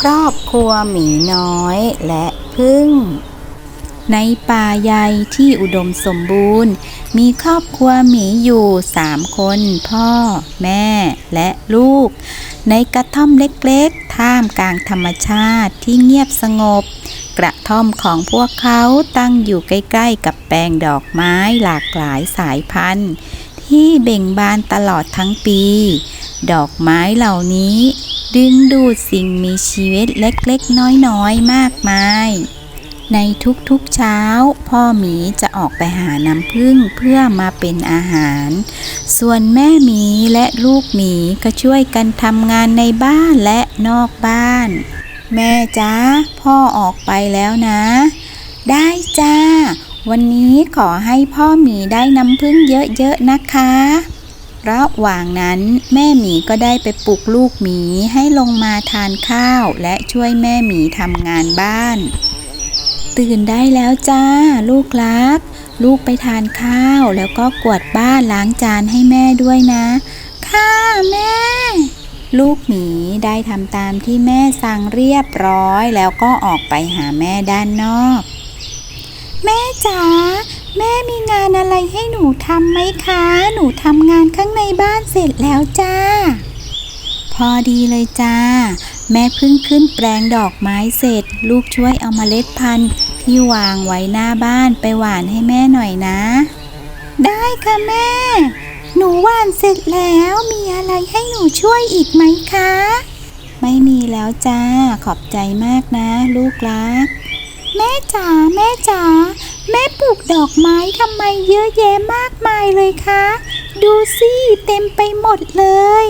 ครอบครัวหมีน้อยและพึ่ง ในป่าใหญ่ที่อุดมสมบูรณ์ มีครอบครัวหมีอยู่สามคน พ่อ แม่และลูก ในกระท่อมเล็กๆ ท่ามกลางธรรมชาติที่เงียบสงบ กระท่อมของพวกเขาตั้งอยู่ใกล้ๆ กับแปลงดอกไม้หลากหลายสายพันธุ์ ที่เบ่งบานตลอดทั้งปี ดอกไม้เหล่านี้ ดึงดูดสิ่งมีชีวิตเล็กๆ น้อยๆ มากมาย ในทุกๆเช้า พ่อหมีจะออกไปหาน้ำผึ้งเพื่อมาเป็นอาหาร ส่วนแม่หมีและลูกหมีก็ช่วยกันทำงานในบ้านและนอกบ้าน แม่จ้าพ่อออกไปแล้วนะ ได้จ้า วันนี้ขอให้พ่อหมีได้น้ำผึ้งเยอะๆนะคะ ระหว่างนั้นแม่หมีก็ได้ไปปลุกลูกหมีให้ลงมาทานข้าว และช่วยแม่หมีทำงานบ้าน ตื่นได้แล้วจ้า ลูกรัก ลูกไปทานข้าว แล้วก็กวาดบ้านล้างจานให้แม่ด้วยนะ ค่ะแม่ ลูกหมีได้ทำตามที่แม่สั่งเรียบร้อย แล้วก็ออกไปหาแม่ด้านนอก แม่จ๋า แม่มีงานอะไรให้หนูทำไหมคะ หนูทำงานข้างในบ้านเสร็จแล้วจ้า พอดีเลยจ้า แม่เพิ่งขึ้นแปลงดอกไม้เสร็จ ลูกช่วยเอามาเมล็ดพันธุ์ที่วางไว้หน้าบ้านไปหว่านให้แม่หน่อยนะ ได้ค่ะแม่ หนูหว่านเสร็จแล้วมีอะไรให้หนูช่วยอีกไหมคะ ไม่มีแล้วจ้า ขอบใจมากนะ ลูกรัก แม่จ๋าแม่จ๋า แม่ปลูกดอกไม้ทำไมเยอะแยะมากมายเลยคะ ดูสิเต็มไปหมดเลย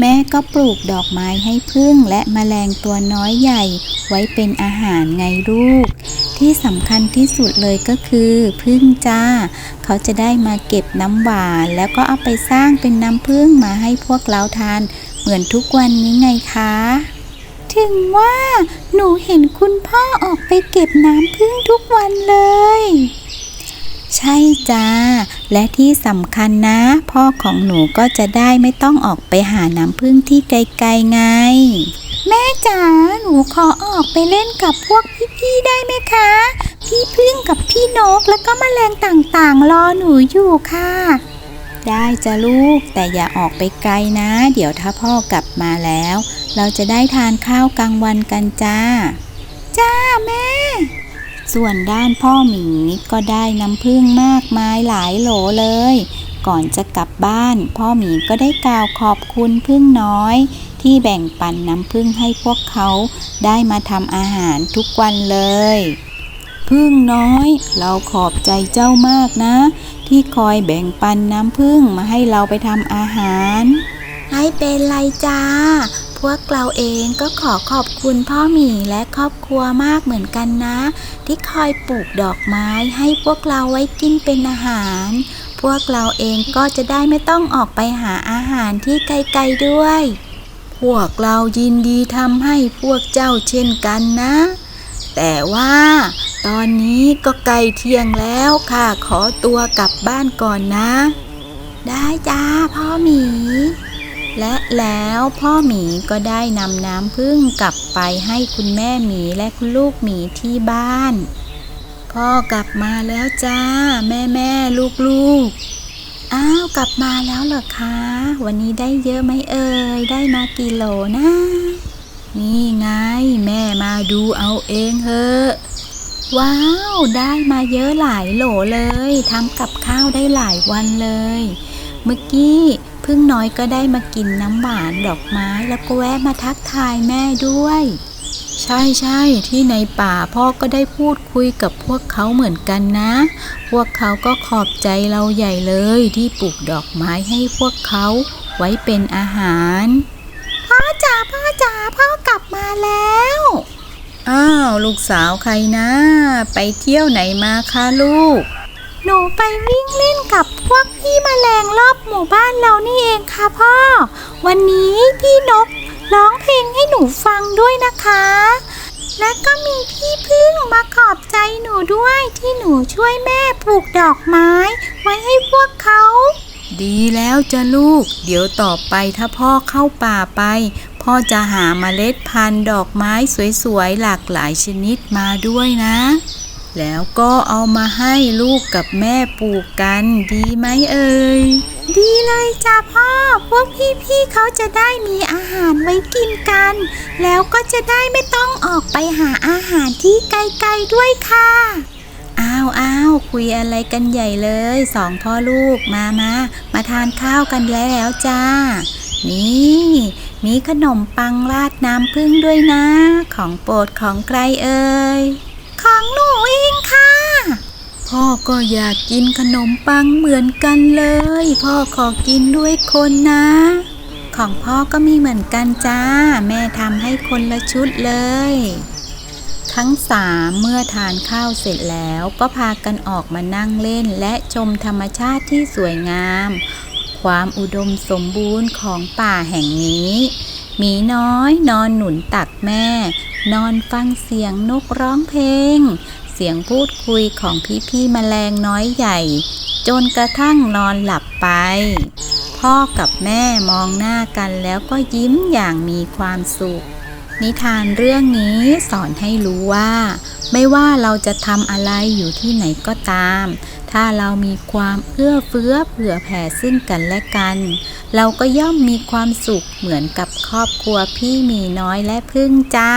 แม่ก็ปลูกดอกไม้ให้พึ่งและแมลงตัวน้อยใหญ่ ไว้เป็นอาหารไงลูก ที่สำคัญที่สุดเลยก็คือพึ่งจ้า เขาจะได้มาเก็บน้ำหวาน แล้วก็เอาไปสร้างเป็นน้ำพึ่งมาให้พวกเราทาน เหมือนทุกวันนี้ไงคะ ถึงว่า หนูเห็นคุณพ่อออกไปเก็บน้ำพึ่งทุกวันเลย ใช่จ้า และที่สำคัญนะ พ่อของหนูก็จะได้ไม่ต้องออกไปหาน้ำพึ่งที่ไกลๆไง แม่จ๋าหนูขอออกไปเล่นกับพวกพี่ๆได้ไหมคะ พี่พึ่งกับพี่นกแล้วก็แมลงต่างๆ รอหนูอยู่ค่ะ ได้จ้ะลูก แต่อย่าออกไปไกลนะ เดี๋ยวถ้าพ่อกลับมาแล้ว เราจะได้ทานข้าวกลางวันกันจ้า จ้าแม่ ส่วนด้านพ่อหมีก็ได้น้ำผึ้งมากมายหลายโหลเลย ก่อนจะกลับบ้าน พ่อหมีก็ได้กล่าวขอบคุณพึ่งน้อย ที่แบ่งปันน้ำผึ้งให้พวกเขาได้มาทำอาหารทุกวันเลย พึ่งน้อย เราขอบใจเจ้ามากนะ ที่คอยแบ่งปันน้ำผึ้งมาให้เราไปทำอาหาร ไม่เป็นไรจ้า พวกเราเองก็ขอขอบคุณพ่อหมีและครอบครัวมากเหมือนกันนะ ที่คอยปลูกดอกไม้ให้พวกเราไว้กินเป็นอาหาร พวกเราเองก็จะได้ไม่ต้องออกไปหาอาหารที่ไกลๆด้วย พวกเรายินดีทำให้พวกเจ้าเช่นกันนะ แต่ว่า ตอนนี้ก็ใกล้เที่ยงแล้วค่ะขอตัวกลับบ้านก่อนนะ ได้จ้าพ่อหมี และแล้วพ่อหมีก็ได้นำน้ำผึ้งกลับไปให้คุณแม่หมีและคุณลูกหมีที่บ้าน พ่อกลับมาแล้วจ้า แม่แม่ลูกลูกอ้าวกลับมาแล้วเหรอคะ วันนี้ได้เยอะไหมเอ่ยได้มากี่โหลนะ นี่ไง แม่มาดูเอาเองเถอะ ว้าว ได้มาเยอะหลายโหลเลยทำกับข้าวได้หลายวันเลย เมื่อกี้พึ่งน้อยก็ได้มากินน้ำหวานดอกไม้แล้วก็แวะมาทักทายแม่ด้วย ใช่ใช่ที่ในป่าพ่อก็ได้พูดคุยกับพวกเขาเหมือนกันนะ พวกเขาก็ขอบใจเราใหญ่เลยที่ปลูกดอกไม้ให้พวกเขาไว้เป็นอาหาร พ่อจ๋าพ่อจ๋าพ่อกลับมาแล้ว อ้าว ลูกสาวใครนะ ไปเที่ยวไหนมาคะลูก หนูไปวิ่งเล่นกับพวกพี่แมลงรอบหมู่บ้านเรานี่เองค่ะพ่อ วันนี้พี่นกร้องเพลงให้หนูฟังด้วยนะคะ และก็มีพี่พึ่งมาขอบใจหนูด้วยที่หนูช่วยแม่ปลูกดอกไม้ ไว้ให้พวกเขา ดีแล้วจ้ะลูก เดี๋ยวต่อไปถ้าพ่อเข้าป่าไป พ่อจะหาเมล็ดพันธุ์ดอกไม้สวยๆหลากหลายชนิดมาด้วยนะ แล้วก็เอามาให้ลูกกับแม่ปลูกกันดีไหมเอ่ย ดีเลยจ้าพ่อ พวกพี่ๆเขาจะได้มีอาหารไว้กินกัน แล้วก็จะได้ไม่ต้องออกไปหาอาหารที่ไกลๆด้วยค่ะอ้าวอ้าวคุยอะไรกันใหญ่เลยสองพ่อลูกมามามาทานข้าวกันแล้วจ้า นี่ มีขนมปังราดน้ำผึ้งด้วยนะ ของโปรดของใครเอ่ย ของหนูเองค่ะ พ่อก็อยากกินขนมปังเหมือนกันเลย พ่อขอกินด้วยคนนะ ของพ่อก็มีเหมือนกันจ้า แม่ทำให้คนละชุดเลย ทั้งสามเมื่อทานข้าวเสร็จแล้วก็พากันออกมานั่งเล่นและชมธรรมชาติที่สวยงาม ความอุดมสมบูรณ์ของป่าแห่งนี้หมีน้อยนอนหนุนตักแม่ นอนฟังเสียงนกร้องเพลง เสียงพูดคุยของพี่ๆแมลงน้อยใหญ่ จนกระทั่งนอนหลับไป พ่อกับแม่มองหน้ากันแล้วก็ยิ้มอย่างมีความสุข นิทานเรื่องนี้สอนให้รู้ว่า ไม่ว่าเราจะทำอะไรอยู่ที่ไหนก็ตาม ถ้าเรามีความเอื้อเฟื้อเผื่อแผ่ซึ่งกันและกัน เราก็ย่อมมีความสุขเหมือนกับครอบครัวพี่มีน้อยและพึ่งจ้า